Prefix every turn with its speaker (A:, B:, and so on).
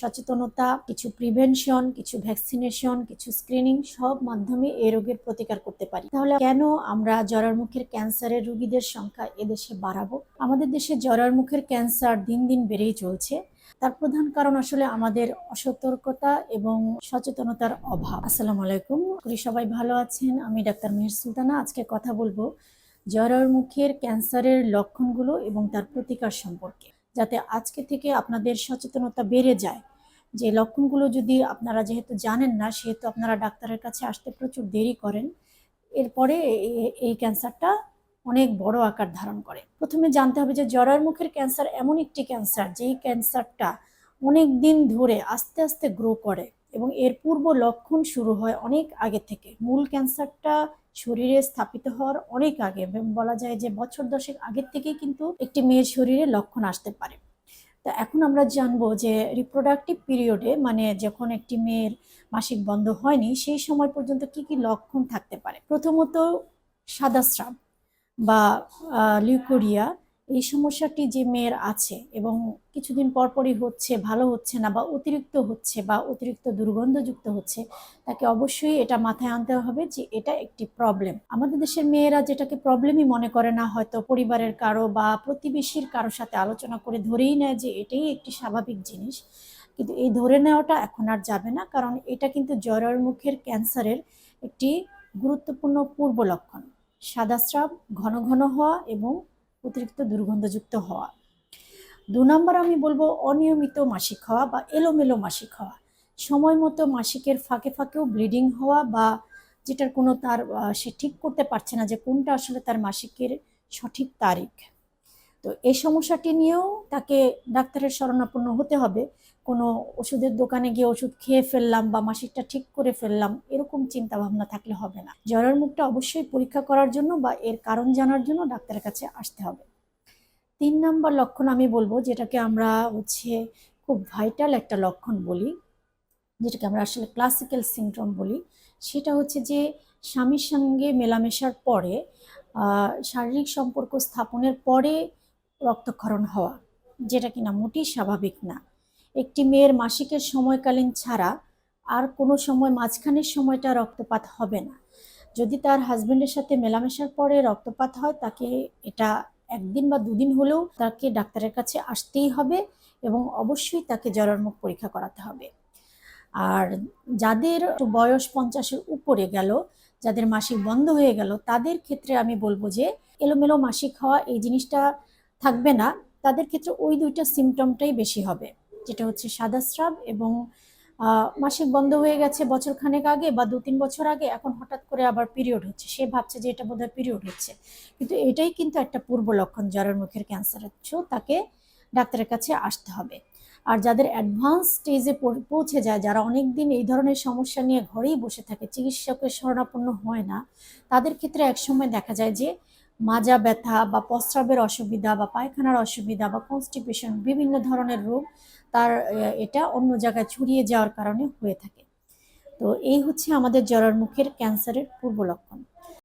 A: সচেতনতা, কিছু প্রিভেনশন কিছু ভ্যাকসিনেশন কিছু স্ক্রিনিং সব মাধ্যমে এই রোগের প্রতিকার করতে পারি। তাহলে কেন আমরা জরার মুখের ক্যান্সারের রোগীদের সংখ্যা এদেশে বাড়াবো? আমাদের দেশে জরার মুখের ক্যান্সার দিন দিন বেড়েই চলছে। তার প্রধান কারণ আসলে আমাদের অসতর্কতা এবং সচেতনতার অভাব। আসসালামু আলাইকুম করি সবাই ভালো আছেন। আমি ডাক্তার মেহের সুলতানা। আজকে কথা বলব জরার মুখের ক্যান্সারের লক্ষণগুলো এবং তার প্রতিকার সম্পর্কে। যাতে আজকে থেকে আপনাদের সচেতনতা বেড়ে যায় যে লক্ষণগুলো যদি আপনারা যেহেতু জানেন না, সেহেতু আপনারা ডাক্তারের কাছে আসতে প্রচুর দেরি করেন। এরপরে এই ক্যান্সারটা অনেক বড় আকার ধারণ করে। প্রথমে জানতে হবে যে জরার মুখের ক্যান্সার এমন একটি ক্যান্সার, যেই ক্যান্সারটা অনেক দিন ধরে আস্তে আস্তে গ্রো করে এবং এর পূর্ব লক্ষণ শুরু হয় অনেক আগে থেকে। মূল ক্যান্সারটা শরীরে স্থাপিত হওয়ার অনেক আগে বলা যায় যে বছর দশেক আগের থেকেই কিন্তু একটি মেয়ের শরীরে লক্ষণ আসতে পারে। তা এখন আমরা জানব যে রিপ্রোডাক্টিভ পিরিয়ডে মানে যখন একটি মেয়ের মাসিক বন্ধ হয়নি, সেই সময় পর্যন্ত কি কি লক্ষণ থাকতে পারে? প্রথমত সাদা স্রাব বা লিউকোরিয়া এই সমস্যাটি যে মেয়ের আছে এবং কিছুদিন পরপরই হচ্ছে, ভালো হচ্ছে না বা অতিরিক্ত হচ্ছে বা অতিরিক্ত দুর্গন্ধযুক্ত হচ্ছে, তাকে অবশ্যই এটা মাথায় আনতে হবে যে এটা একটি প্রবলেম আমাদের দেশের মেয়েরা যেটাকে প্রবলেমই মনে করে না, হয়তো পরিবারের কারও বা প্রতিবেশীর কারোর সাথে আলোচনা করে ধরেই নেয় যে এটাই একটি স্বাভাবিক জিনিস। কিন্তু এই ধরে নেওয়াটা এখন আর যাবে না, কারণ এটা কিন্তু জরার মুখের ক্যান্সারের একটি গুরুত্বপূর্ণ পূর্ব লক্ষণ। সাদাস্রাব, ঘন ঘন হওয়া এবং অতিরিক্ত দুর্গন্ধযুক্ত হওয়া। দু নম্বর আমি বলব অনিয়মিত মাসিক হওয়া বা এলোমেলো মাসিক হওয়া সময় মতো মাসিকের ফাঁকে ফাঁকেও ব্লিডিং হওয়া বা যেটার কোনো তার সে ঠিক করতে পারছে না যে কোনটা আসলে তার মাসিকের সঠিক তারিখ। তো এই সমস্যাটি নিয়েও তাকে ডাক্তারের শরণাপন্ন হতে হবে। কোনো ওষুধের দোকানে গিয়ে ওষুধ খেয়ে ফেললাম বা মাসিকটা ঠিক করে ফেললাম এরকম চিন্তা ভাবনা থাকলে হবে না। জ্বরের মুখটা অবশ্যই পরীক্ষা করার জন্য বা এর কারণ জানার জন্য ডাক্তারের কাছে আসতে হবে। তিন নাম্বার লক্ষণ আমি বলব, যেটাকে আমরা হচ্ছে খুব ভাইটাল একটা লক্ষণ বলি, যেটাকে আমরা আসলে ক্লাসিক্যাল সিনড্রোম বলি, সেটা হচ্ছে যে স্বামীর সঙ্গে মেলামেশার পরে শারীরিক সম্পর্ক স্থাপনের পরে রক্তক্ষরণ হওয়া, যেটা কিনা মোটেই স্বাভাবিক না। একটি মেয়ের মাসিকের সময়কালীন ছাড়া আর কোনো সময় মাঝখানের সময়টা রক্তপাত হবে না। যদি তার হাজবেন্ডের সাথে মেলামেশার পরে রক্তপাত হয়, তাকে এটা একদিন বা দুদিন হলেও তাকে ডাক্তারের কাছে আসতেই হবে এবং অবশ্যই তাকে জরার মুখ পরীক্ষা করাতে হবে। আর যাদের বয়স পঞ্চাশের উপরে গেল, যাদের মাসিক বন্ধ হয়ে গেল, তাদের ক্ষেত্রে আমি বলব যে এলোমেলো মাসিক হওয়া এই জিনিসটা থাকবে না। তাদের ক্ষেত্রে ওই দুইটা সিমটমটাই বেশি হবে, যেটা হচ্ছে সাদা স্রাব এবং মাসিক বন্ধ হয়ে গেছে বছর খানেক আগে বা দু তিন বছর আগে, এখন হঠাৎ করে আবার পিরিয়ড হচ্ছে। সে ভাবছে যে এটা বোধহয় পিরিয়ড হচ্ছে। কিন্তু এটাই কিন্তু একটা পূর্ব লক্ষণ, জ্বরের মুখের ক্যান্সার হচ্ছে তাকে ডাক্তারের কাছে আসতে হবে। আর যাদের অ্যাডভান্স স্টেজে পৌঁছে যায়, যারা অনেক দিন এই ধরনের সমস্যা নিয়ে ঘরেই বসে থাকে, চিকিৎসকের শরণাপন্ন হয় না, তাদের ক্ষেত্রে একসময় দেখা যায় যে মাজা ব্যথা বা প্রস্রাবের অসুবিধা বা পায়খানার অসুবিধা বা কনস্টিপেশন বিভিন্ন ধরনের রোগ, তার এটা অন্য জায়গায় ছড়িয়ে যাওয়ার কারণে হয়ে থাকে। তো এই হচ্ছে আমাদের জরার মুখের ক্যান্সারের পূর্ব লক্ষণ।